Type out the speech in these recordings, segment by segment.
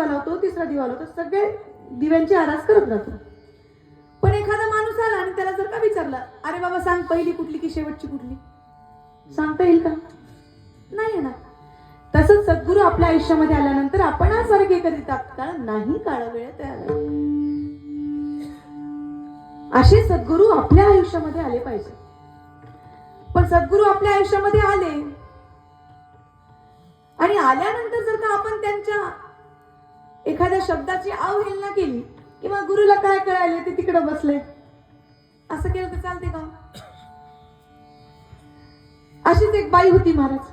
दिवा लावतो तिसरा दिवा लावतो सगळे दिव्यांची आरास करत राहतो. पण एखादा माणूस आला आणि त्याला जर का विचारलं अरे बाबा सांग पहिली कुठली की शेवटची कुठली? सांगता येईल का? नाही येणार. तसंच सद्गुरू आपल्या आयुष्यामध्ये आल्यानंतर आपण सारखे कधी तात्काळ नाही काळ वेळ तयार असे सद्गुरू आपल्या आयुष्यामध्ये आले पाहिजे. पण सद्गुरू आपल्या आयुष्यामध्ये आले आणि आल्यानंतर जर का आपण त्यांच्या एखाद्या शब्दाची अवहेलना केली किंवा गुरुला काय कळाले ते तिकडे बसले असं केलं तर चालते का? अशीच एक बाई होती महाराज.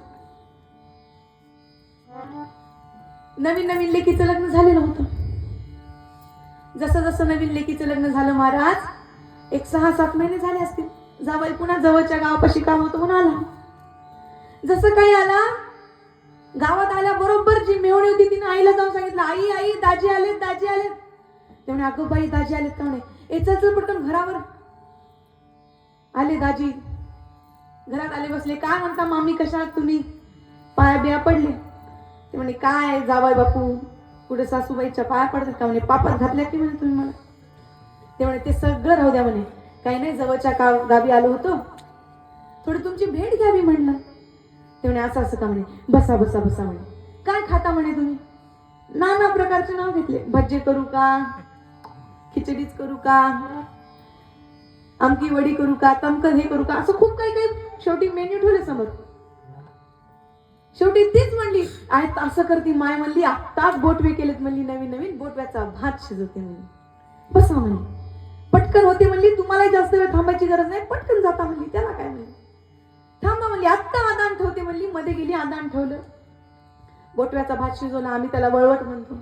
नवीन नवीन लेकीचं लग्न झालेलं होतं. जसं जसं नवीन लेकीचं लग्न झालं महाराज एक सहा सात महिने झाले असतील. जावाई पुन्हा जवळच्या गावापाशी काम होतं म्हणून आला. जसं काही आला गावात आल्याबरोबर जी मेवणी होती तिने आईला जाऊन सांगितलं आई आई दाजी आलेत दाजी आलेत. ते अगं बाई दाजी आलेत का म्हणे? ए चल पटकन घरावर. आले दाजी. घरात आले बसले. काय म्हणता मामी कशा आहात तुम्ही? पाया बिया पडले. ते म्हणे काय जावाय बापू? कुठे सासूबाईच्या पाया पडतात का? म्हणे पापात घातल्या की म्हणे तुम्ही मला? ते म्हणे ते सगळं राहू द्या म्हणे. काही नाही जवळच्या गाव गावी आलो होतो. थोडी तुमची भेट घ्यावी म्हणलं. ते म्हणे असं असं का म्हणे? बसा बसा बसा म्हणे. काय खाता म्हणे तुम्ही? नाना प्रकारचे नाव घेतले. भज्जे करू का? खिचडीच करू का? आमकी वडी करू का? तमकन हे करू का? असं खूप काही काही शेवटी मेन्यू ठेवले समोर. शेवटी तीच म्हणली आहे असं करती माय म्हणली आत्ताच बोटवे केलेत म्हणली नवीन नवीन बोटव्याचा भात शिजवते म्हणली. बसा म्हणली पटकन होते म्हणली तुम्हाला जास्त वेळ थांबायची गरज नाही पटकन जाता म्हणली त्याला काय म्हणली? थांबा म्हणली आत्ता आदान ठेवते म्हणली मध्ये गेली आदान ठेवलं. बोटव्याचा भात शिजवला आम्ही त्याला वळवट म्हणतो.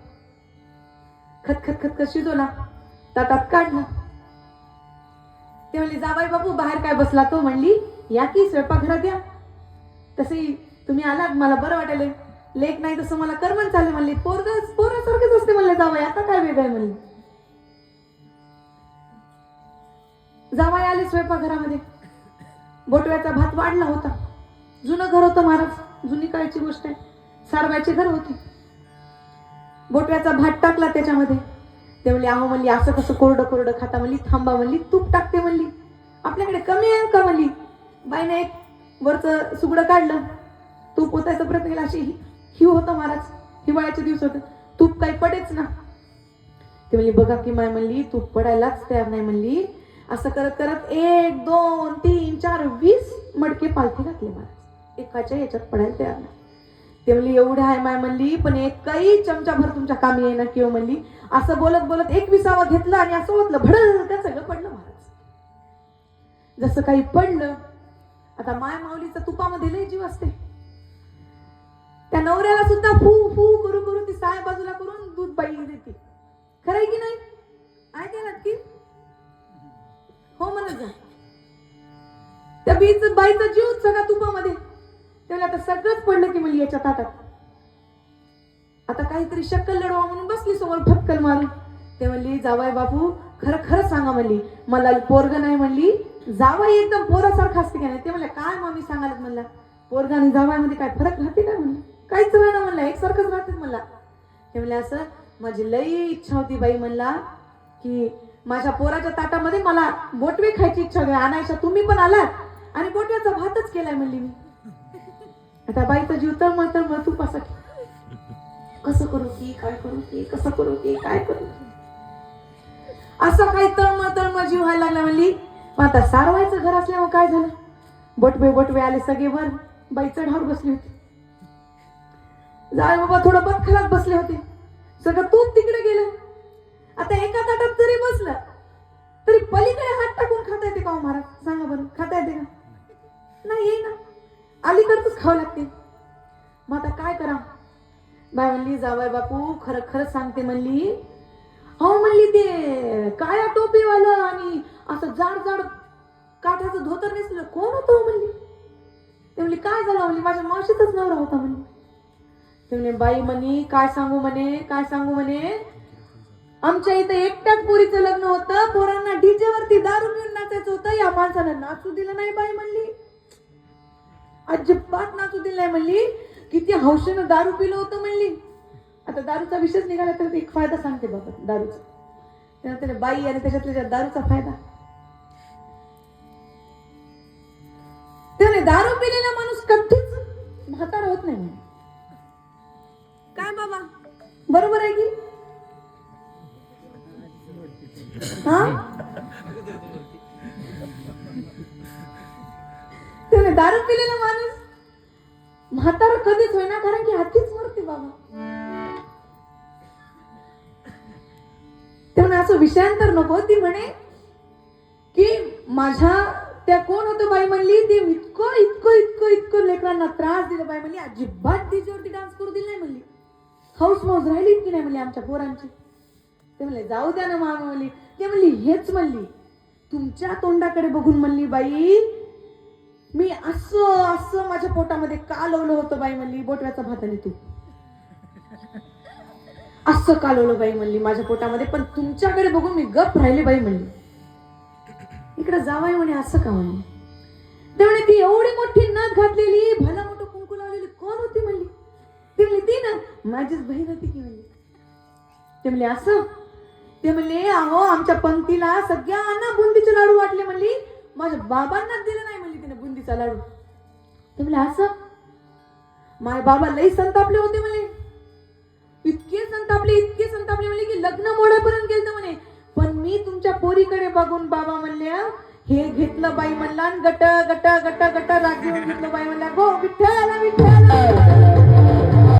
खत खत खत खत शिजवला. ताटात काढला. ते म्हणली जाबाई बाबू बाहेर काय बसला तो? म्हणली या की स्वयंपाकघरात या. तसंही तुम्ही आलात मला बरं वाटेल. लेख नाही तसं मला करमन चालले म्हणली. पोरग पोरासारखेच असते म्हणले जावाई आता काय वेगळं म्हणली. जावाई आले स्वयंपाकघरामध्ये. बोटव्याचा भात वाढला होता. जुनं घर होतं महाराज. जुनी काळची गोष्ट आहे. सारव्याचे घर होते. बोटव्याचा भात टाकला त्याच्यामध्ये. ते म्हणले अहो म्हणली असं कसं कोरडं कोरडं खाता? म्हणली थांबा म्हणली तूप टाकते म्हणली. आपल्याकडे कमी आहे का? म्हणली. बाईने एक वरचं सुगडं काढलं. तूप ओतायचा प्रयत्न केला. अशी ही हिव होतं महाराज. हिवाळ्याचे दिवस होते तूप काही पडेच ना. ते म्हणली बघा की माय म्हणली तूप पडायलाच तयार नाही म्हणली. असं करत करत एक दोन तीन चार वीस मडके पालथी घातले महाराज. एकाच्या याच्यात पडायला तयार नाही. ते म्हणली एवढं आहे माय म्हणली पण एकही चमचाभर तुमच्या कामी येईना किंवा म्हणली असं बोलत बोलत एक विसावं घेतलं आणि असं होतलं भडल त्या सगळं पडलं महाराज. जसं काही पडलं आता माय माऊलीचा तुपामध्ये लय जीव असते. त्या नवऱ्याला सुद्धा फू फू करू करू ती साय बाजूला करून दूध बाई देते. खरं आहे की नाही? आहे ते नक्की? हो म्हणत जा. बीच बाईचा जीव सगळा तुपामध्ये. त्याला आता सगळंच पडलं की मुली याच्या ताटात. आता काहीतरी शक्कल लढवा म्हणून बसली समोर फटकल मारून. ते म्हणली जावाय बापू खरं खरं सांगा म्हणली. मला पोरग नाही म्हणली. जावाय एकदम पोरासारखा असते का नाही. ते म्हणलं काय मामी सांगायला म्हणला. पोरगा आणि जावायमध्ये काय फरक राहते काय म्हणलं? काहीच राहणार म्हणला एकसारखंच राहते म्हणला. ते म्हणले असं माझी लई इच्छा होती बाई म्हणला की माझ्या पोराच्या ताटामध्ये मला बोटवे खायची इच्छा होती. आणायच्या तुम्ही पण आलात. आणि बोटव्याचा भातच केलाय म्हणली मी. आता बाईचा जीव तळमळ तळमळ तू कसं कसं करू की काय करू की कसं करू की काय करू असं काही तळमळ तळमळ जीव व्हायला लागला म्हणली. मग आता सारवायचं घर असल्यामुळे काय झालं? बटवे बटवे आले सगळे वर. बाई चढावर बसली होती. जाय बाबा थोडं बदखलात बसले होते. सगळं तूप तिकडे गेलं. आता एका ताटात जरी बसलं तरी पलीकडे हात टाकून खाता येते का हो महाराज? सांगा बरं खाता येते का? नाही येई ना. अलीकडच खावं लागते. मग आता काय करा बाय म्हणली जावाय बापू खरं खरंच सांगते म्हणली. हो म्हणली ते काळ्या टोपीवालं आणि असं जाड जाड काठाचं धोतर नेसलं कोण होतं हो म्हणली? ते म्हणली काय झालं हो म्हणली? माझ्या मावशीतच नवरा होता म्हणली. ते म्हणे बाई म्हणे काय सांगू म्हणे काय सांगू म्हणे? आमच्या इथं एकट्याच पोरीचं लग्न होतं पोरांना डीजे वरती दारू पिऊन नाचायचं होतं या माणसानं नाचू दिलं नाही बाई म्हणली. अजिबात नाचू दिलं नाही म्हणली. किती हौशेनं दारू पिलं होतं म्हणली. आता दारूचा विषयच निघाला तर एक फायदा सांगते बाबा दारूचा. त्यानंतर बाई आणि त्याच्यातल्या दारूचा फायदा. त्याने दारू पिलेला माणूस कधीच म्हातारा होत नाही म्हणे. काय बाबा? बरोबर आहे की? हा? दारू पिलेला माणूस? म्हातारा कधीच होईना कारण की हातीच मरते बाबा. ते असं विषयांतर नको. ती म्हणे की माझ्या त्या कोण होतं बाई म्हणली? ते इतकं इतकं इतकं इतकं लेकरांना त्रास दिला बाई म्हणली. अजिबात तिच्यावरती डान्स करू दिली नाही म्हणली. हाऊस मौज राहिली की नाही म्हणली आमच्या पोरांची. ते म्हणले जाऊ द्या ना मामा म्हणली. ते म्हणली हेच म्हणली तुमच्या तोंडाकडे बघून म्हणली बाई मी असं असं माझ्या पोटामध्ये का लावलं होतं बाई म्हणली बोटव्याचा भात आणि तू असं कालवलं बाई म्हणली माझ्या पोटामध्ये. पण तुमच्याकडे बघून मी गप राहिली बाई म्हणली. इकडे जावाय म्हणे असं का म्हणे? ते म्हणे ती एवढी मोठी नथ घातलेली भला मोठं कुंकू लावलेली कोण होती म्हणली? ती म्हणली ती ना माझीच बहीण होती की म्हणली. ते म्हणले असं? ते म्हणले अहो आमच्या पंक्तीला सगळ्यांना बुंदीचे लाडू वाटले म्हणली. माझ्या बाबांना दिलं नाही बुंदीचा लाडू ते म्हणले असं? माय बाबा लई संतापले होते म्हणे. इतके संतापले इतके संतापले म्हणले की लग्न मोडापर्यंत गेलं म्हणे. पण मी तुमच्या पोरीकडे बघून बाबा म्हणल्या हे घेतलं बाई म्हणला गट गट गट गट राग घेऊन घेतलं बाई म्हणल्या गो.